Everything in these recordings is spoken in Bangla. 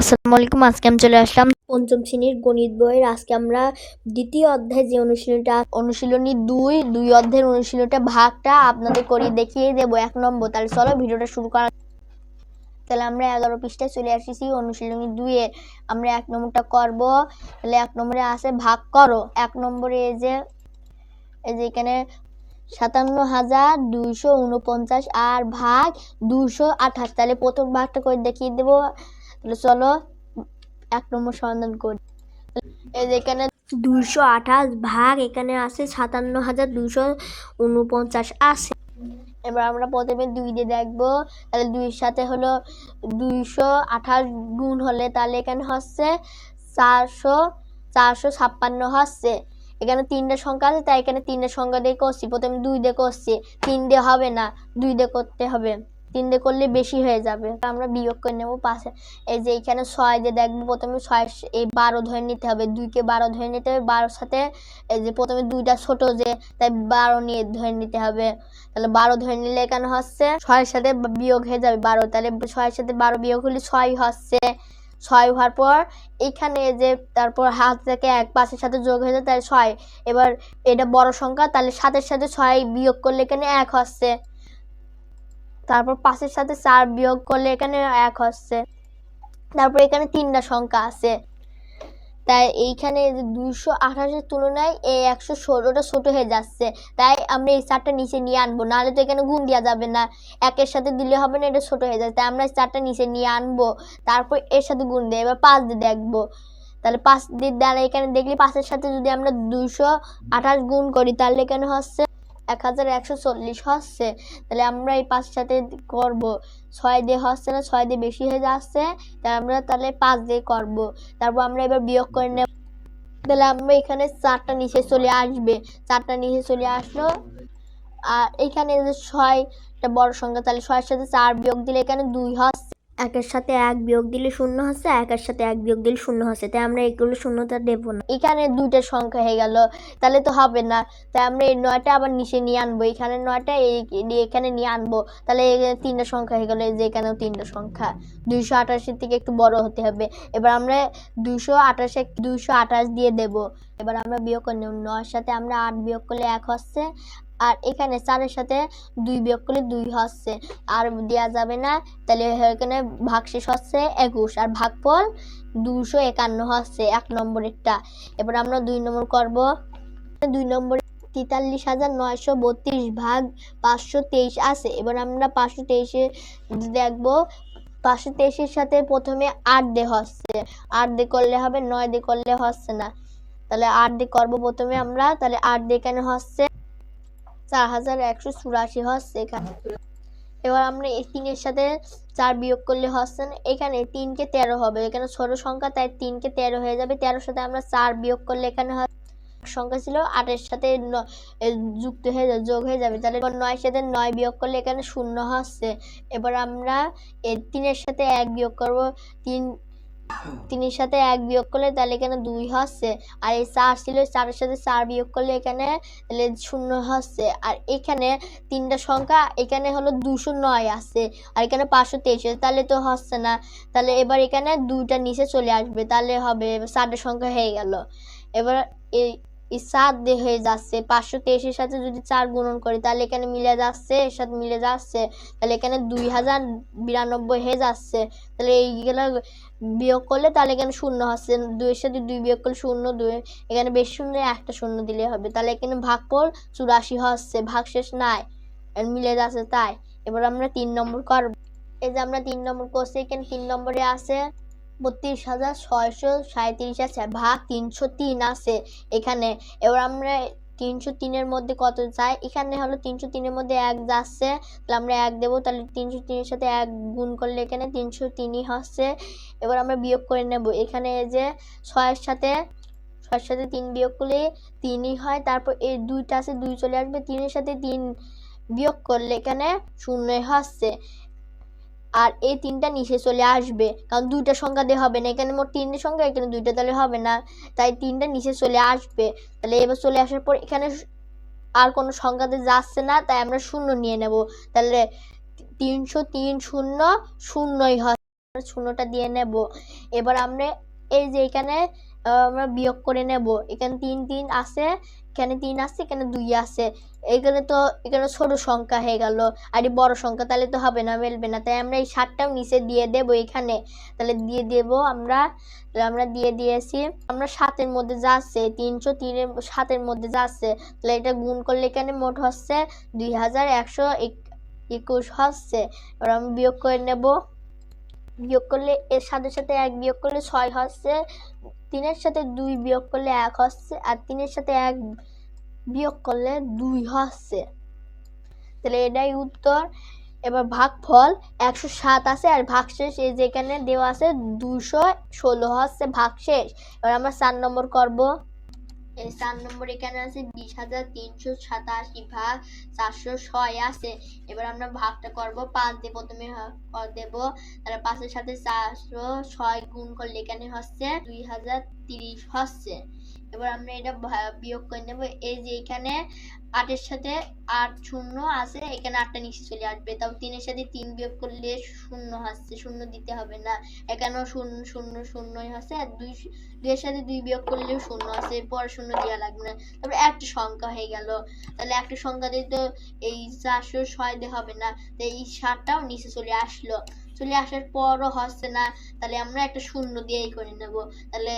আসসালামু আলাইকুম, আজকে আমি চলে আসলাম পঞ্চম শ্রেণির গণিত বইয়ের। আজকে আমরা দ্বিতীয় অধ্যায় যে অনুশীলনটা, অনুশীলনী দুই দুই অধ্যায়ের অনুশীলনটা ভাগটা আপনাদের করে দেখিয়ে দেবো। এক নম্বর, তাহলে চলো ভিডিওটা শুরু করা তাহলে আমরা এগারো পৃষ্ঠায় চলে আসছি অনুশীলনী দুইয়ে। আমরা এক নম্বরটা করব, তাহলে এক নম্বরে আছে ভাগ করো। এক নম্বরে এই যে এই যে এখানে সাতান্ন হাজার দুইশো উনপঞ্চাশ আর ভাগ দুইশো আঠাশ। তাহলে প্রথম ভাগটা করে দেখিয়ে দেবো। তাহলে চলো এক নম্বর সমাধান করি। এখানে দুইশো আঠাশ ভাগ এখানে আছে সাতান্ন হাজার দুইশো উনপঞ্চাশ আছে। এবার আমরা প্রথমে দুই দিয়ে দেখব, তাহলে দুইয়ের সাথে হলো দুইশো আঠাশ গুণ হলে তাহলে এখানে হচ্ছে চারশো চারশো ছাপ্পান্ন হচ্ছে। এখানে তিনটে সংখ্যা আছে, তাই এখানে তিনটে সংখ্যা দিয়ে করছি। প্রথমে দুই দিয়ে করছি, তিন দিয়ে হবে না, দুই দিয়ে করতে হবে। তিন দিয়ে করলে বেশি হয়ে যাবে। আমরা বিয়োগ করে নেব পাশে এই যে এখানে ছয় দিয়ে দেখব, প্রথমে ছয় এই বারো ধরে নিতে হবে। দুইকে বারো ধরে নিতে হবে। বারোর সাথে এই যে প্রথমে দুইটা ছোট যে, তাই বারো নিয়ে ধরে নিতে হবে। তাহলে বারো ধরে নিলে এখানে হচ্ছে? ছয়ের সাথে বিয়োগ হয়ে যাবে বারো। তাহলে ছয়ের সাথে বারো বিয়োগ হলে ছয় হচ্ছে। ছয় হওয়ার পর এখানে যে, তারপর হাত থেকে এক পাশের সাথে যোগ হয়ে যায়, তাহলে ছয়। এবার এটা বড় সংখ্যা, তাহলে সাতের সাথে ছয় বিয়োগ করলে এখানে এক হচ্ছে। তারপর পাঁচের সাথে চার বিয়োগ করলে এখানে এক হচ্ছে। তারপর এখানে তিনটা সংখ্যা আছে। তাই এইখানে দুইশো আঠাশের তুলনায় এই একশো ষোলোটা ছোটো হয়ে যাচ্ছে। তাই আমরা এই চারটা নিচে নিয়ে আনব। নাহলে তো এখানে গুণ দেওয়া যাবে না। একের সাথে দিলে হবে না, এটা ছোটো হয়ে যাচ্ছে। তাই আমরা এই চারটা নিচে নিয়ে আনব। তারপর এর সাথে গুণ দিয়ে এবার পাঁচ দিয়ে দেখব। তাহলে পাঁচ দিয়ে দ্বারা এখানে দেখলে পাঁচের সাথে যদি আমরা দুইশো আঠাশ গুণ করি, তাহলে এখানে হচ্ছে এক হাজার একশো চল্লিশ হচ্ছে, তাহলে আমরা এই পাঁচ সাথে করব। ছয় দিয়ে হচ্ছে না, ছয় দিয়ে বেশি হয়ে যাচ্ছে, তাহলে আমরা তাহলে পাঁচ দিয়ে করব। তারপর আমরা এবার বিয়োগ করে নেব। তাহলে আমরা এখানে চারটা নিচে চলে আসবে। চারটা নিচে চলে আসলো। আর এখানে যে ছয়টা বড় সংখ্যা, তাহলে ছয়ের সাথে চার বিয়োগ দিলে এখানে দুই হচ্ছে। একের সাথে এক বিয়োগ দিলে শূন্য হচ্ছে, একের সাথে এক বিয়োগ দিলে শূন্য হচ্ছে। তাই আমরা এগুলো শূন্যতা দেবো না। এখানে দুইটা সংখ্যা হয়ে গেল, তাহলে তো হবে না। তাই আমরা এই নয়টা আবার নিচে নিয়ে আনব। এখানে নয়টা, এই এখানে নিয়ে আনব। তাহলে তিনটা সংখ্যা হয়ে গেল, এই যে এখানেও তিনটা সংখ্যা। দুইশো আঠাশের থেকে একটু বড় হতে হবে। এবার আমরা দুইশো আঠাশে দুইশো আঠাশ দিয়ে দেব। এবার আমরা বিয়োগ করে নেব। নয়ের সাথে আমরা আট বিয়োগ করলে এক হচ্ছে আর এখানে চারের সাথে দুই বিয়োগ করলে দুই হচ্ছে। আর দেওয়া যাবে না, তাহলে এখানে ভাগশেষ হচ্ছে একুশ, আর ভাগফল দুশো একান্ন হচ্ছে এক নম্বরেরটা। এবার আমরা দুই নম্বর করব। দুই নম্বরে তেতাল্লিশ হাজার নয়শো বত্রিশ ভাগ পাঁচশো তেইশ আছে। এবার আমরা পাঁচশো তেইশে দেখব। পাঁচশো তেইশের সাথে প্রথমে আট দে হচ্ছে। আট দে করলে হবে, নয় দে করলে হচ্ছে না। তাহলে আট দে করব প্রথমে আমরা, তাহলে আট দিয়ে কেন হচ্ছে? চার হাজার একশো চুরাশি হচ্ছে এখানে। এবার আমরা এই তিনের সাথে চার বিয়োগ করলে হচ্ছে না, এখানে তিনকে তেরো হবে। এখানে ছোট সংখ্যা, তাই তিনকে তেরো হয়ে যাবে। তেরোর সাথে আমরা চার বিয়োগ করলে এখানে সংখ্যা ছিল আটের সাথে যুক্ত হয়ে যাবে যোগ হয়ে যাবে। তাহলে নয়ের সাথে নয় বিয়োগ করলে এখানে শূন্য হচ্ছে। এবার আমরা তিনের সাথে এক বিয়োগ করব, তিন তিনের সাথে এক বিয়োগ করলে তাহলে এখানে দুই হচ্ছে। আর এই চার ছিল, চারের সাথে চার বিয়োগ করলে এখানে তাহলে শূন্য হচ্ছে। আর এখানে তিনটা সংখ্যা, এখানে হলো দুশো নয় আছে। আর এখানে পাঁচশো তেইশ তাহলে তো হচ্ছে না। তাহলে এবার এখানে দুইটা নিচে চলে আসবে, তাহলে হবে, চারটা সংখ্যা হয়ে গেল। এবার এই সাত দিয়ে হয়ে যাচ্ছে। পাঁচশো তেইশের সাথে যদি চার গুণন করি, তাহলে এখানে মিলে যাচ্ছে এর সাথে মিলে যাচ্ছে। তাহলে এখানে দুই হাজার বিরানব্বই হয়ে যাচ্ছে। তাহলে এইগুলো বিয়োগ করলে তাহলে এখানে শূন্য হচ্ছে। দুইয়ের সাথে দুই বিয়োগ করলে শূন্য, দুই এখানে বেশ শূন্য, একটা শূন্য দিলে হবে। তাহলে এখানে ভাগ ভাগফল চুরাশি হচ্ছে। ভাগ শেষ নাই। মিলে যাচ্ছে তাই। এবার আমরা তিন নম্বর করব। এই যে আমরা তিন নম্বর করছি, এখানে তিন নম্বরে আছে বত্রিশ হাজার ছয়শো সাঁত্রিশ আছে, ভাগ তিনশো তিন আছে এখানে। এবার আমরা তিনশো তিনের মধ্যে কত চাই? এখানে হলো তিনশো তিনের মধ্যে এক যাচ্ছে, তাহলে আমরা এক দেবো, তাহলে তিনশো তিনের সাথে এক গুণ করলে এখানে তিনশো তিনই হচ্ছে। এবার আমরা বিয়োগ করে নেব, এখানে যে ছয়ের সাথে ছয়ের সাথে তিন বিয়োগ করলে তিনই হয়, তারপর এই দুইটা আছে, দুই চলে আসবে, তিনের সাথে তিন বিয়োগ করলে এখানে শূন্যই হচ্ছে। আর এই তিনটা নিচে চলে আসবে। কারণ দুইটা সংখ্যা দিয়ে হবে না। এখানে মোট তিনটে সংখ্যা, এখানে দুইটা তাহলে হবে না। তাই তিনটা নিচে চলে আসবে। তাহলে এবার চলে আসার পর এখানে আর কোনো সংখ্যাতে যাচ্ছে না, তাই আমরা শূন্য নিয়ে নেব। তাহলে তিনশো তিন শূন্য শূন্যই হয়। শূন্যটা দিয়ে নেব। এবার আমরা এই যে এখানে আমরা বিয়োগ করে নেব। এখানে তিন তিন আছে, এখানে তিন আছে, এখানে দুই আছে। এখানে তো, এখানে ছোট সংখ্যা হয়ে গেল, আর বড় সংখ্যা তাহলে তো হবে না, মেলবে না। তাই আমরা এই সাতটাও নিচে দিয়ে দেব এখানে। তাহলে দিয়ে দেব আমরা আমরা দিয়ে দিয়েছি, আমরা সাতের মধ্যে যাচ্ছে তিনশো তিনের, সাতের মধ্যে যাচ্ছে তাহলে এটা গুণ করলে এখানে মোট হচ্ছে দুই হাজার একশো একুশ হচ্ছে। এবার আমি বিয়োগ করে নেব। বিয়োগ করলে এর সাথে সাথে এক বিয়োগ করলে ছয় হচ্ছে, তিনের সাথে দুই বিয়োগ করলে এক হচ্ছে, আর তিনের সাথে এক বিয়োগ করলে দুই হচ্ছে। তাহলে এটাই উত্তর। এবার ভাগফল একশো সাত আছে, আর ভাগশেষ এই যেখানে দেওয়া আছে দুশো ষোলো হচ্ছে ভাগশেষ। এবার আমরা চার নম্বর করব। চার নম্বর এখানে আছে বিশ হাজার তিনশো সাতাশি ভাগ চারশো ছয় আছে। এবার আমরা ভাগটা করব পাঁচ দিয়ে প্রথমে দেবো। তাহলে পাঁচের সাথে চারশো ছয় গুণ করলে এখানে হচ্ছে দুই হাজার তিরিশ হচ্ছে। এবার আমরা এটা বিয়োগ করে নেব। এই যে এখানে আটের সাথে আট শূন্য আছে, এখানে আটটা নিচে চলে আসবে। তাও তিনের সাথে তিন বিয়োগ করলে শূন্য হচ্ছে শূন্য দিতে হবে না। এখানেও শূন্য শূন্য, শূন্যই হচ্ছে আর দুই দুইয়ের সাথে দুই বিয়োগ করলেও শূন্য আছে পরে শূন্য দেওয়া লাগবে না। তারপরে একটা সংখ্যা হয়ে গেল। তাহলে একটা সংখ্যা দিয়ে তো এই চারশো ছয় দিয়ে হবে না। তো এই সাতটাও নিচে চলে আসলো। চলে আসার পরও হচ্ছে না, তাহলে আমরা একটা শূন্য দিয়েই করে নেব। তাহলে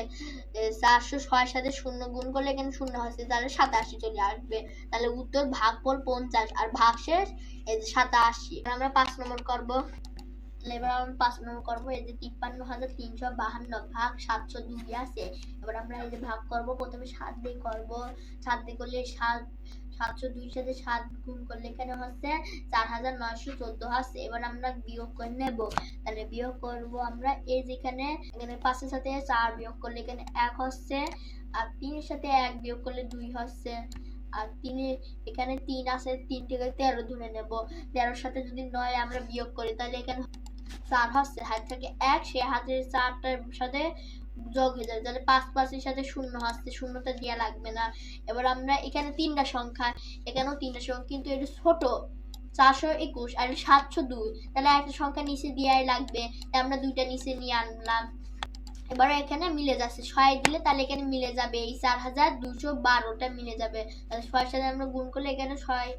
চারশো ছয়ের সাথে শূন্য গুণ করলে এখানে শূন্য হচ্ছে, তাহলে সাতাশি চলে আসবে। তাহলে উত্তর ভাগফল পঞ্চাশ আর ভাগশেষ এই যে সাতাশি। আমরা পাঁচ নম্বর করব। এবার আমরা পাঁচ নম্বর করব, এই যে তিপ্পান্ন হাজার তিনশো বাহান্ন ভাগ সাতশো দুই আছে। এবার আমরা এই যে ভাগ করব, প্রথমে সাত দিয়ে করব। সাত দিয়ে করলে সাত সাতশো দুই সাথে সাত গুণ করলে এখানে হচ্ছে? চার হাজার নয়শো চোদ্দ হচ্ছে। এবার আমরা বিয়োগ করে নেব। তাহলে বিয়োগ করব আমরা এই যেখানে, এখানে পাঁচের সাথে চার বিয়োগ করলে এখানে এক হচ্ছে, আর তিনের সাথে এক বিয়োগ করলে দুই হচ্ছে। আর তিনে, এখানে তিন আছে, তিন থেকে তেরো ধরে নেব। তেরোর সাথে যদি নয় আমরা বিয়োগ করি, তাহলে এখানে চার হচ্ছে। হাত থেকে এক, সে হাতের চারটার সাথে যোগ হয়ে যাবে। তাহলে পাঁচ পাঁচের সাথে শূন্য হচ্ছে শূন্যটা দেওয়া লাগবে না। এবার আমরা এখানে তিনটা সংখ্যা, এখানেও তিনটা সংখ্যা, কিন্তু এটা ছোট, চারশো একুশ আর সাতশো দুই। তাহলে একটা সংখ্যা নিচে দেওয়াই লাগবে, তাই আমরা দুইটা নিচে নিয়ে আনলাম। এবার এখানে মিলে যাচ্ছে, ছয় দিলে তাহলে এখানে মিলে যাবে এই চার হাজার দুশো বারোটা মিলে যাবে। তাহলে ছয়ের সাথে আমরা গুণ করলে এখানে ছয়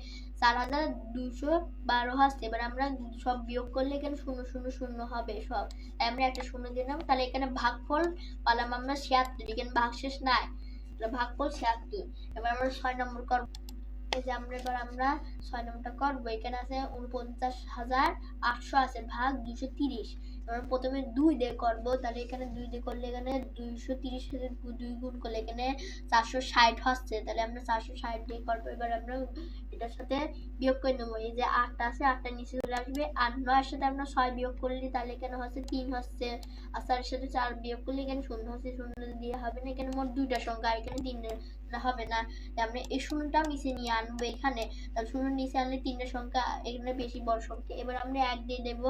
চার হাজার দুশো বারো হচ্ছে এবার আমরা সব বিয়োগ করলে এখানে শূন্য শূন্য শূন্য হবে সব। আমরা একটা শূন্য দিলাম তাহলে এখানে ভাগফল পালাম আমরা ছিয়াত্তর। এখানে ভাগশেষ নাই। তাহলে ভাগফল ছিয়াত্তর। এবার আমরা ছয় নম্বর করব। যে আমরা এবার আমরা ছয় নম্বরটা করব। এখানে আছে উনপঞ্চাশ হাজার আটশো আছে। ভাগ দুশো তিরিশ। প্রথমে দুই দিয়ে করব, তাহলে এখানে দুই দিয়ে করলে এখানে দুইশো তিরিশ দুই গুণ করলে এখানে চারশো ষাট হচ্ছে। তাহলে আমরা চারশো ষাট দিয়ে করব, এবার আমরা এটার সাথে বিয়োগ করে নেব। এই যে আটটা আছে, আটটা নিচে চলে আসবে। আর নয়ের সাথে আমরা ছয় বিয়োগ করলে তাহলে এখানে হচ্ছে তিন হচ্ছে। আর চারের সাথে চার বিয়োগ করলে এখানে শূন্য হচ্ছে, শূন্য দিয়ে হবে না, এখানে মোট দুইটা সংখ্যা, আর এখানে তিনটা হবে না। আমরা এই শূন্যটাও নিচে নিয়ে আনব এখানে। তাহলে শূন্য নিচে আনলে তিনটা সংখ্যা এখানে বেশি বড় সংখ্যা। এবার আমরা এক দিয়ে দেবো।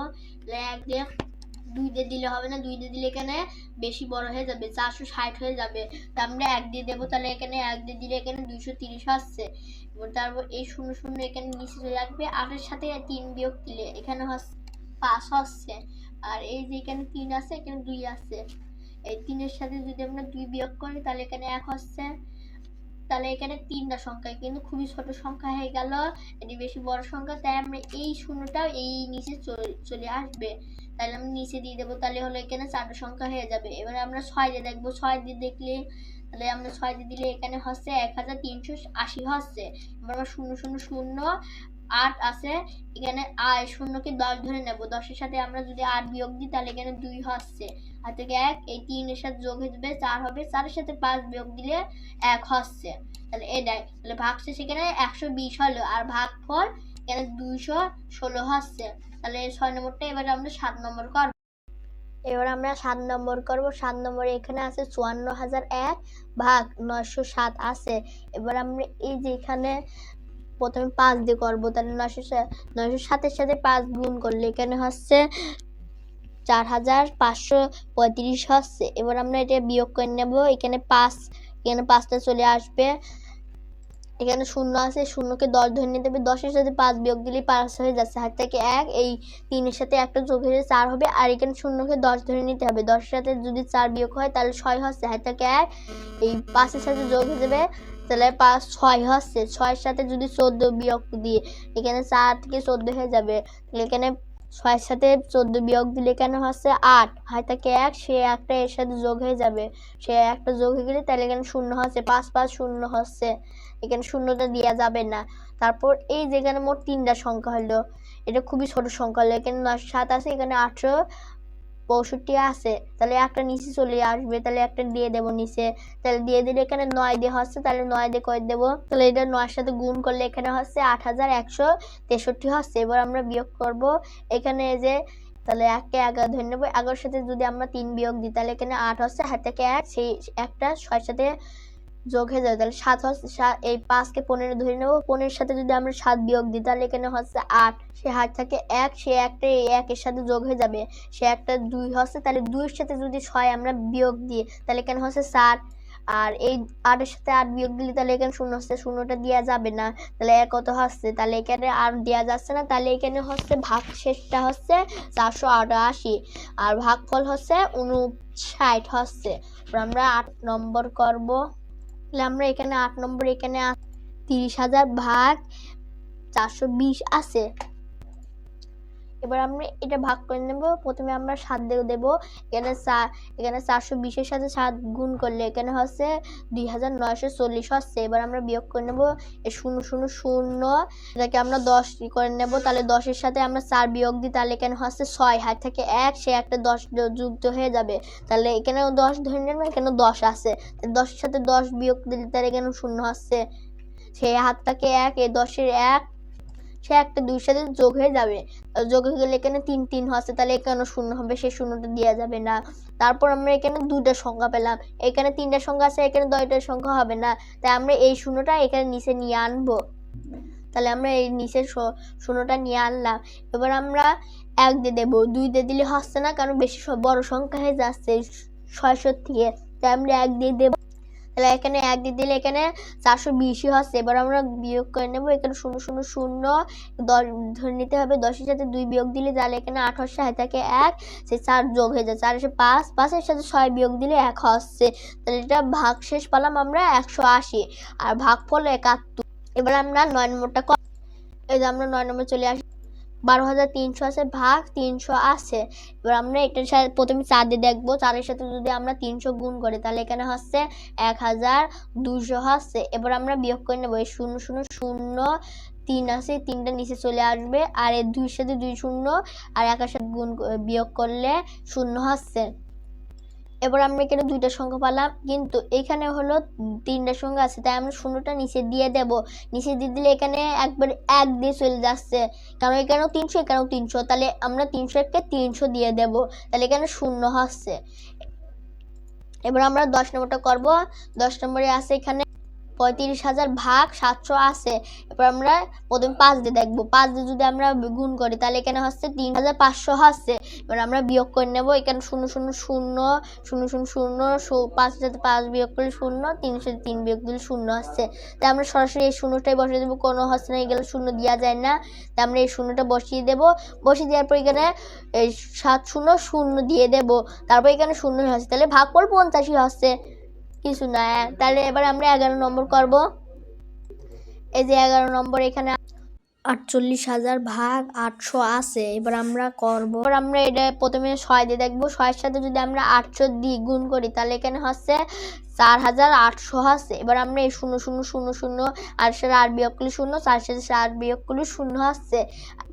এক দিয়ে দুই দিয়ে দিলে হবে না, দুই দিয়ে দিলে এখানে বেশি বড় হয়ে যাবে, চারশো ষাট হয়ে যাবে। তা আমরা এক দিয়ে দেবো, তাহলে এখানে এক দিয়ে দিলে এখানে দুইশো তিরিশ আসছে। এবার তারপর এই শূন্য শূন্য এখানে নিচে চলে আসবে, আটের সাথে তিন বিয়োগ দিলে এখানে পাঁচ হচ্ছে। আর এই যে এখানে তিন আছে, এখানে দুই আছে। এই তিনের সাথে যদি আমরা দুই বিয়োগ করি, তাহলে এখানে এক হচ্ছে। তাহলে এখানে তিনটা সংখ্যা, কিন্তু খুবই ছোট সংখ্যা হয়ে গেল। এটি বেশি বড় সংখ্যা, তাই আমরা এই শূন্যটাও এই নিচে চলে আসবে। তাহলে আমি নিচে দিয়ে দেবো, তাহলে হলো এখানে চারটা সংখ্যা হয়ে যাবে। এবারে আমরা ছয় দিয়ে দেখব, ছয় দিয়ে দেখলে, তাহলে আমরা ছয় দিয়ে দিলে এখানে হচ্ছে এক হাজার তিনশো আশি হচ্ছে। এবার আমরা শূন্য শূন্য শূন্য, আট আছে, এখানে আয় শূন্যকে দশ ধরে নেব। দশের সাথে আমরা যদি আট বিয়োগ দিই, তাহলে এখানে দুই হচ্ছে। আর থেকে এক, এই তিনের সাথে যোগ হয়ে যাবে, চার হবে, চারের সাথে পাঁচ বিয়োগ দিলে এক হচ্ছে। তাহলে এটাই তাহলে ভাগশেষ এখানে একশো বিশ হলো, আর ভাগ ফল এখানে দুইশো ষোলো হচ্ছে। তাহলে ছয় নম্বরটা এবারে আমরা সাত নম্বর করব। এবার আমরা সাত নম্বর করব। সাত নম্বরে এখানে আছে চুয়ান্ন হাজার এক ভাগ নয়শো সাত আছে। এবার আমরা এই যে এখানে প্রথমে পাঁচ দিয়ে করব, তাহলে নয়শো নয়শো সাতের সাথে পাঁচ গুণ করলে এখানে হচ্ছে চার হাজার পাঁচশো পঁয়ত্রিশ হচ্ছে। এবার আমরা এটা বিয়োগ করে নেব। এখানে পাঁচ, এখানে পাঁচটা চলে আসবে এখানে শূন্য আছে, শূন্যকে দশ ধরে নিতে হবে দশের সাথে পাঁচ বিয়োগ দিলে পাঁচ হয়ে যাচ্ছে। হাত থেকে এক, এই তিনের সাথে একটা যোগ হয়ে চার হবে, আর এখানে শূন্যকে দশ ধরে নিতে হবে। দশের সাথে যদি চার বিয়োগ হয়, তাহলে ছয় হচ্ছে। হাত থেকে এক, এই পাঁচের সাথে যোগ হয়ে যাবে, তাহলে পাঁচ ছয় হচ্ছে। ছয়ের সাথে যদি চোদ্দ বিয়োগ দিয়ে, এখানে চার থেকে চোদ্দ হয়ে যাবে এখানে ছয়ের সাথে চোদ্দ বিয়োগ দিলে কেন হচ্ছে? আট। হাত থেকে এক, সে একটা এর সাথে যোগ হয়ে যাবে। সে একটা যোগ হয়ে গেলে তাহলে এখানে শূন্য হচ্ছে। পাঁচ পাঁচ শূন্য হচ্ছে। এখানে শূন্যটা দেওয়া যাবে না। তারপর এই যেখানে মোট তিনটা সংখ্যা হলো, এটা খুবই ছোট সংখ্যা হলো। এখানে সাত আছে, এখানে আঠেরো, পঁয়ষট্টি আছে। তাহলে একটা নিচে চলে আসবে, তাহলে একটা দিয়ে দেবো নিচে। তাহলে দিয়ে দিলে এখানে নয় দিয়ে হচ্ছে, তাহলে নয় দিয়ে করে দেবো? তাহলে এটা নয়ের সাথে গুণ করলে এখানে হচ্ছে আট হাজার একশো তেষট্টি হচ্ছে। এবার আমরা বিয়োগ করব এখানে যে, তাহলে এককে এগারো ধরে নেব। এগারোর সাথে যদি আমরা তিন বিয়োগ দিই, তাহলে এখানে আট হচ্ছে হাত এক, সেই একটা ছয়ের সাথে যোগ হয়ে যাবে, তাহলে সাত হচ্ছে এই পাঁচকে পনেরো ধরে নেব, পনেরোর সাথে যদি আমরা সাত বিয়োগ দিই, তাহলে এখানে হচ্ছে আট, সে হাত থাকে এক, সে একটা, এই একের সাথে যোগ হয়ে যাবে, সে একটা দুই হচ্ছে, তাহলে দুইয়ের সাথে যদি ছয় আমরা বিয়োগ দিই, তাহলে এখানে হচ্ছে সাত, আর এই আটের সাথে আট বিয়োগ দিলে তাহলে এখানে শূন্য হচ্ছে, শূন্যটা দেওয়া যাবে না, তাহলে এক কত হচ্ছে, তাহলে এখানে আর দেওয়া যাচ্ছে না, তাহলে এখানে হচ্ছে ভাগ শেষটা হচ্ছে চারশো আটাশি, আর ভাগফল হচ্ছে উনষাট হচ্ছে আমরা আট নম্বর করব। তাহলে আমরা এখানে আট নম্বর এখানে তিরিশ হাজার ভাগ চারশো বিশ আছে। এবার আমরা এটা ভাগ করে নেব। প্রথমে আমরা সাত দেবো। এখানে চা, এখানে চারশো বিশের সাথে সাত গুণ করলে এখানে হচ্ছে দুই হাজার নয়শো চল্লিশ হচ্ছে। এবার আমরা বিয়োগ করে নেব। শূন্য শূন্য শূন্য। এটাকে আমরা দশ করে নেব। তাহলে দশের সাথে আমরা চার বিয়োগ দিই, তাহলে এখানে হচ্ছে ছয়। হাত থেকে এক, সে একটা দশ যুক্ত হয়ে যাবে। তাহলে এখানেও দশ ধরে নেব, এখানেও দশ আছে। দশের সাথে দশ বিয়োগ দিলে তাহলে এখানে শূন্য হচ্ছে। সে হাতটাকে এক, এ দশের এক সে একটা দুই সাথে যোগ হয়ে যাবে। যোগ হয়ে গেলে এখানে তিন তিন হচ্ছে, তাহলে এখানে শূন্য হবে, সেই শূন্যটা দেওয়া যাবে না। তারপর আমরা এখানে দুইটা সংখ্যা পেলাম। এখানে তিনটা সংখ্যা আছে, এখানে দশটা সংখ্যা হবে না। তাই আমরা এই শূন্যটা এখানে নিচে নিয়ে আনব। তাহলে আমরা এই নিচের শূন্যটা নিয়ে আনলাম। এবার আমরা এক দিয়ে দেবো। দুই দিয়ে দিলে হচ্ছে না, কারণ বেশি বড় সংখ্যা হয়ে যাচ্ছে ছয়শোর থেকে তাই আমরা এক দিয়ে দেবো। তাহলে এখানে এক দিয়ে দিলে এখানে চারশো বিশই হচ্ছে। এবার আমরা বিয়োগ করে নেব, এখানে শূন্য শূন্য শূন্য দশ ধরে নিতে হবে। দশের সাথে দুই বিয়োগ দিলে তাহলে এখানে আট হচ্ছে থাকে এক, সে চার যোগ হয়ে যায়। চার এসে পাঁচ, পাঁচের সাথে ছয় বিয়োগ দিলে এক হচ্ছে। তাহলে এটা ভাগ শেষ পেলাম আমরা একশো আশি, আর ভাগ ফল একাত্তর। এবার আমরা নয় নম্বরটা এই যে আমরা নয় নম্বর চলে আসি। বারো হাজার তিনশো আছে, ভাগ তিনশো আছে। এবার আমরা এটার সাথে প্রথমে চার দিয়ে দেখব। চারের সাথে যদি আমরা তিনশো গুণ করি, তাহলে এখানে হচ্ছে এক হাজার দুশো হচ্ছে। এবার আমরা বিয়োগ করে নেব। এই শূন্য শূন্য শূন্য, তিন আছে তিনটা নিচে চলে আসবে। আর এর দুইয়ের সাথে দুই শূন্য, আর একের সাথে গুণ বিয়োগ করলে শূন্য হচ্ছে। এবার আমরা এখানে দুইটা সংখ্যা পালাম, কিন্তু এখানে হলো তিনটা সংখ্যা আছে, তাই আমরা শূন্যটা নিচে দিয়ে দেব। নিচে দিয়ে দিলে এখানে একবার এক দিয়ে চলে যাচ্ছে। কারণ এখানেও তিনশো এখানেও তিনশো, তাহলে আমরা তিনশো একটা তিনশো দিয়ে দেব। তাহলে এখানে শূন্য আসছে এবার আমরা দশ নম্বরটা করব। দশ নম্বরে আছে এখানে পঁয়ত্রিশ হাজার ভাগ সাতশো আছে। এবার আমরা প্রথমে পাঁচ দিয়ে দেখব। পাঁচ দিয়ে যদি আমরা গুণ করি, তাহলে এখানে হচ্ছে তিন হাজার পাঁচশো হচ্ছে এবার আমরা বিয়োগ করে নেব। এখানে শূন্য শূন্য শূন্য শূন্য শূন্য শূন্য পাঁচ সাথে পাঁচ বিয়োগ করলে শূন্য সাথে তিন বিয়োগ দিলে শূন্য হচ্ছে তাই আমরা সরাসরি এই শূন্যটাই বসিয়ে দেবো। কোনো হচ্ছে না এগুলো শূন্য দেওয়া যায় না। তাই আমরা এই শূন্যটা বসিয়ে দেবো। বসিয়ে দেওয়ার পর এখানে এই সাত শূন্য শূন্য দিয়ে দেবো। তারপর এখানে শূন্য হচ্ছে তাহলে ভাগ ভাগফল পঞ্চাশই হচ্ছে। কিছু না। তাহলে এবার আমরা এগারো নম্বর করব। এই যে এগারো নম্বর, এখানে আটচল্লিশ হাজার ভাগ আটশো আছে। এবার আমরা করব। এবার আমরা এটা প্রথমে ছয় দিয়ে দেখব। ছয়ের সাথে যদি আমরা আটশো দিই গুণ করি, তাহলে এখানে হচ্ছে চার হাজার আটশো আছে। এবার আমরা এই শূন্য শূন্য শূন্য শূন্য, আর সাথে আট বিয়োগ করলে শূন্য, চার সাথে আট বিয়োগ করলে শূন্য আসছে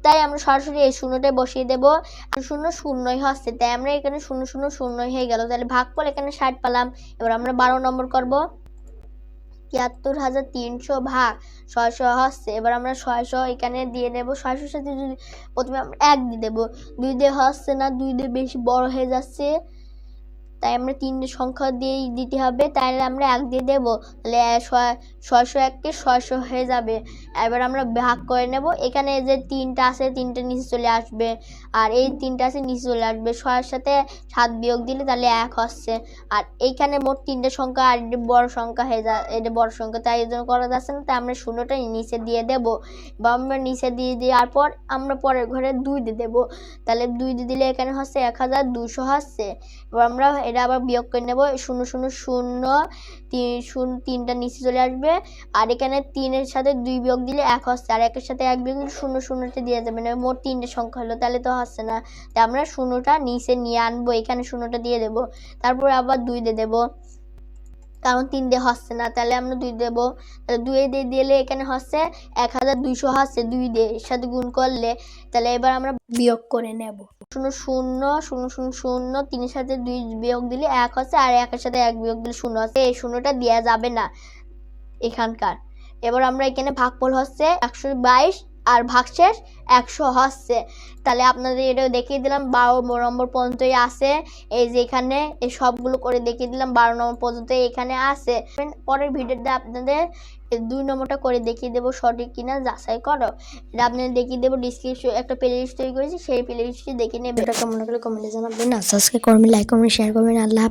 তাই আমরা সরাসরি এই শূন্যটাই বসিয়ে দেবো। শূন্য শূন্যই হচ্ছে। তাই আমরা এখানে শূন্য শূন্য, শূন্যই হয়ে গেল। তাহলে ভাগফল এখানে ষাট পেলাম। এবার আমরা বারো নম্বর করব। তিয়াত্তর হাজার তিনশো ভাগ ছয়শো হচ্ছে। এবার আমরা ছয়শো এখানে দিয়ে দেবো ছয়শোর সাথে যদি প্রথমে আমরা এক দিয়ে দেবো। দুই দিয়ে হচ্ছে না, দুই দিয়ে বেশি বড় হয়ে যাচ্ছে। তাই আমরা তিনটে সংখ্যা দিয়েই দিতে হবে, তাহলে আমরা এক দিয়ে দেবো। তাহলে ছয়- ছয়শো এককে ছয়শো হয়ে যাবে। এবার আমরা ভাগ করে নেব। এখানে যে তিনটা আছে, তিনটে নিচে চলে আসবে। আর এই তিনটা আছে, নিচে চলে আসবে। ছয়ের সাথে সাত বিয়োগ দিলে তাহলে এক হচ্ছে। আর এইখানে মোট তিনটে সংখ্যা, আর এটা বড় সংখ্যা হয়ে যা, এটা বড় সংখ্যা, তাই এই জন্য করা যাচ্ছে না। তাই আমরা শূন্যটা নিচে দিয়ে দেবো। বা আমরা নিচে দিয়ে দেওয়ার পর আমরা পরের ঘরে দুই দিয়ে দেবো। তাহলে দুই দিয়ে দিলে এখানে হচ্ছে এক হাজার দুশো হচ্ছে। এবার আমরা এটা আবার বিয়োগ করে নেব। শূন্য শূন্য শূন্য, তিন, শূন্য, তিনটা নিচে চলে আসবে। আর এখানে তিনের সাথে দুই বিয়োগ দিলে এক হচ্ছে। আর একের সাথে এক বিয়োগ দিলে শূন্য, শূন্যটা দিয়ে যাবে। না মোট তিনটে সংখ্যা হলো, তাহলে তো হচ্ছে না। তাই আমরা শূন্যটা নিচে নিয়ে আনব, এখানে শূন্যটা দিয়ে দেবো। তারপরে আবার দুই দিয়ে দেবো। কারণ তিন দিয়ে হচ্ছে না। তাহলে আমরা দুই দেবো। তাহলে দুই দিয়ে দিলে এখানে হচ্ছে এক হাজার দুইশো হচ্ছে দুই দিয়ে সাথে গুণ করলে তাহলে এবার আমরা বিয়োগ করে নেব। শূন্য শূন্য শূন্য শূন্য শূন্য, তিনের সাথে দুই বিয়োগ দিলে এক হচ্ছে আর একের সাথে এক বিয়োগ দিলে শূন্য হচ্ছে। এই শূন্যটা দেওয়া যাবে না এখানকার। এবার আমরা এখানে ভাগফল হচ্ছে একশো বাইশ আর ভাগশেষ একশো হচ্ছে। তাহলে আপনাদের এটাও দেখিয়ে দিলাম, বারো নম্বর পর্যন্তই আছে। এই যে এখানে, এই সবগুলো করে দেখিয়ে দিলাম, বারো নম্বর পর্যন্ত এখানে আছে। পরের ভিডিওতে আপনাদের দুই নম্বরটা করে দেখিয়ে দেবো সঠিক কিনা যাচাই করো। এটা আপনাদের দেখিয়ে দেবো ডিসক্রিপশন একটা প্লে লিস্ট তৈরি করেছি, সেই প্লে লিস্টটি দেখে নেবে ভিডিওটা কেমন লাগল কমেন্টে জানাবেন। আর সাবস্ক্রাইব করবেন লাইক করবেন শেয়ার করবেন। আল্লাহ